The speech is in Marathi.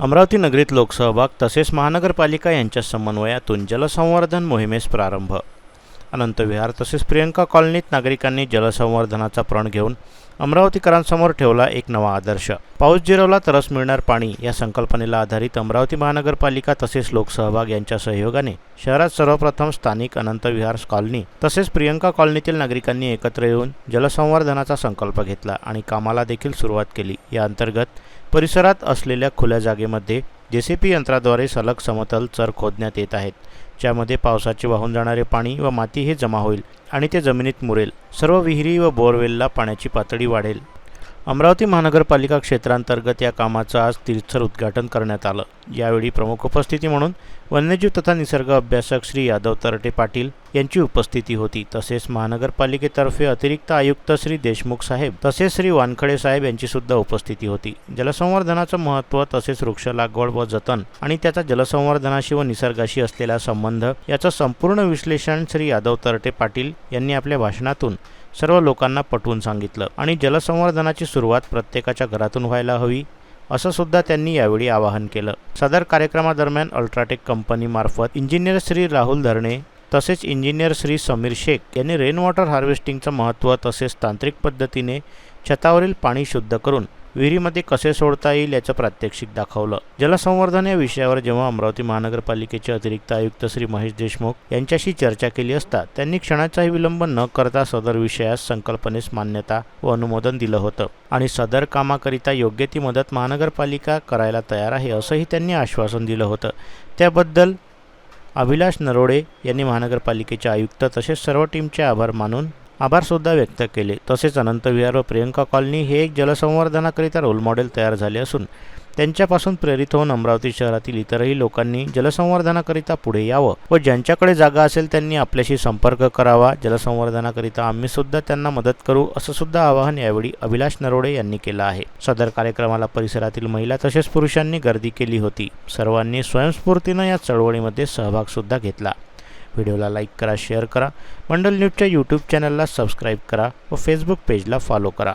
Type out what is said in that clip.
अमरावती नगरीत लोकसहभाग तसेच महानगरपालिका यांच्या समन्वयातून जलसंवर्धन मोहिमेस प्रारंभ अनंत विहार. तसेच प्रियंका कॉलनीत नागरिकांनी जलसंवर्धनाचा प्रण घेऊन अमरावतीकरांसमोर ठेवला एक नवा आदर्श. पाऊस जिरवला तरच मिळणार पाणी या संकल्पनेला आधारित अमरावती महानगरपालिका तसेच लोकसहभाग यांच्या सहयोगाने शहरात सर्वप्रथम स्थानिक अनंत विहार कॉलनी तसेच प्रियंका कॉलनीतील नागरिकांनी एकत्र येऊन जलसंवर्धनाचा संकल्प घेतला आणि कामाला देखील सुरुवात केली. या अंतर्गत परिसरात असलेल्या खुल्या जागेमध्ये जेसीपी यंत्राद्वारे सलग समतल चर खोदण्यात येत आहेत. ज्यामध्ये पावसाचे वाहून जाणारे पाणी व माती हे जमा होईल आणि ते जमिनीत मुरेल. सर्व विहिरी व बोअरवेलला पाण्याची पातळी वाढेल. अमरावती महानगरपालिका क्षेत्रांतर्गत या कामाचं आज तीर्थर उद्घाटन करण्यात आलं. यावेळी प्रमुख उपस्थिती म्हणून वन्यजीव तथा निसर्ग अभ्यासक श्री यादव तरटे पाटील यांची उपस्थिती होती. तसेच महानगरपालिकेतर्फे अतिरिक्त आयुक्त श्री देशमुख साहेब तसेच श्री वानखडे साहेब यांची सुद्धा उपस्थिती होती. जलसंवर्धनाचं महत्त्व तसेच वृक्ष लागवड व जतन आणि त्याचा जलसंवर्धनाशी व निसर्गाशी असलेला संबंध याचं संपूर्ण विश्लेषण श्री यादव तरटे पाटील यांनी आपल्या भाषणातून सर्व लोकांना पटवून सांगितलं आणि जलसंवर्धनाची सुरुवात प्रत्येकाच्या घरातून व्हायला हवी असं सुद्धा त्यांनी यावेळी आवाहन केलं. सदर कार्यक्रमादरम्यान अल्ट्राटेक कंपनीमार्फत इंजिनियर श्री राहुल धरणे तसेच इंजिनियर श्री समीर शेख यांनी रेन वॉटर हार्वेस्टिंगचं महत्त्व तसेच तांत्रिक पद्धतीने छतावरील पाणी शुद्ध करून विहिरीमध्ये कसे सोडता येईल याचं प्रात्यक्षिक दाखवलं. जलसंवर्धन या विषयावर जेव्हा अमरावती महानगरपालिकेचे अतिरिक्त आयुक्त श्री महेश देशमुख यांच्याशी चर्चा केली असता त्यांनी क्षणाचाही विलंब न करता सदर विषयास संकल्पनेस मान्यता व अनुमोदन दिलं होतं. आणि सदर कामाकरिता योग्य ती मदत महानगरपालिका करायला तयार आहे असंही त्यांनी आश्वासन दिलं होतं. त्याबद्दल अभिलाष नरोडे यांनी महानगरपालिकेचे आयुक्त तसेच सर्व टीमचे आभार मानून आभारसुद्धा व्यक्त केले. तसेच अनंत विहार व प्रियंका कॉलनी हे एक जलसंवर्धनाकरिता रोल मॉडेल तयार झाले असून त्यांच्यापासून प्रेरित होऊन अमरावती शहरातील इतरही लोकांनी जलसंवर्धनाकरिता पुढे यावं व ज्यांच्याकडे जागा असेल त्यांनी आपल्याशी संपर्क करावा. जलसंवर्धनाकरिता आम्ही सुद्धा त्यांना मदत करू असं सुद्धा आवाहन यावेळी अभिलाष नरोडे यांनी केलं आहे. सदर कार्यक्रमाला परिसरातील महिला तसेच पुरुषांनी गर्दी केली होती. सर्वांनी स्वयंस्फूर्तीनं या चळवळीमध्ये सहभाग सुद्धा घेतला. व्हिडिओला लाईक करा शेअर करा. मंडल न्यूजच्या यूट्यूब चॅनलला सबस्क्राईब करा व फेसबुक पेजला फॉलो करा.